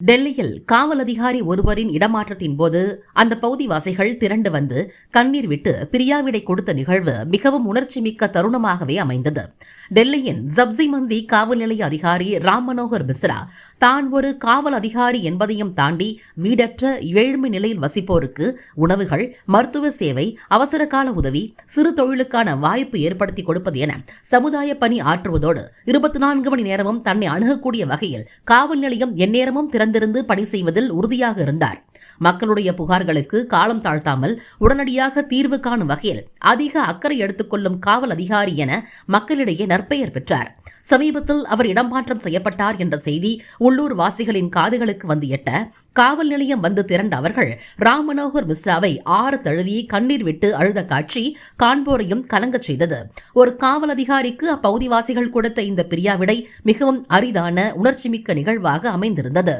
டெல்லியில் காவல் அதிகாரி ஒருவரின் இடமாற்றத்தின் போது அந்த பகுதிவாசிகள் திரண்டு வந்து கண்ணீர் விட்டு பிரியாவிடை கொடுத்த நிகழ்வு மிகவும் உணர்ச்சிமிக்க தருணமாகவே அமைந்தது. டெல்லியின் ஜப்சி மந்தி காவல் நிலைய அதிகாரி ராம் மனோகர் மிஸ்ரா தான் ஒரு காவல் அதிகாரி என்பதையும் தாண்டி வீடற்ற ஏழ்மை நிலையில் வசிப்போருக்கு உணவுகள் மருத்துவ சேவை அவசர கால உதவி சிறு தொழிலுக்கான வாய்ப்பு ஏற்படுத்தி கொடுப்பது என சமுதாய பணி ஆற்றுவதோடு இருபத்தி நான்கு மணி நேரமும் தன்னை அணுகக்கூடிய வகையில் காவல் நிலையம் எந்நேரமும் திறந்திருந்து பணி செய்வதில் உறுதியாக இருந்தார். மக்களுடைய புகார்களுக்கு காலம் தாழ்த்தாமல் உடனடியாக தீர்வு காணும் வகையில் அதிக அக்கறை எடுத்துக்கொள்ளும் காவல் அதிகாரி என மக்களிடையே நற்பெயர் பெற்றார். சமீபத்தில் அவர் இடமாற்றம் செய்யப்பட்டார் என்ற செய்தி உள்ளூர் வாசிகளின் காதுகளுக்கு வந்து எட்ட காவல் நிலையம் வந்து திரண்ட அவர்கள் ராம் மனோகர் மிஸ்ராவை ஆறு தழுவி கண்ணீர் விட்டு அழுத காட்சி காண்போரையும் கலங்கச் செய்தது. ஒரு காவல் அதிகாரிக்கு அப்பகுதிவாசிகள் கொடுத்த இந்த பிரியாவிடை மிகவும் அரிதான உணர்ச்சிமிக்க நிகழ்வாக அமைந்திருந்தது.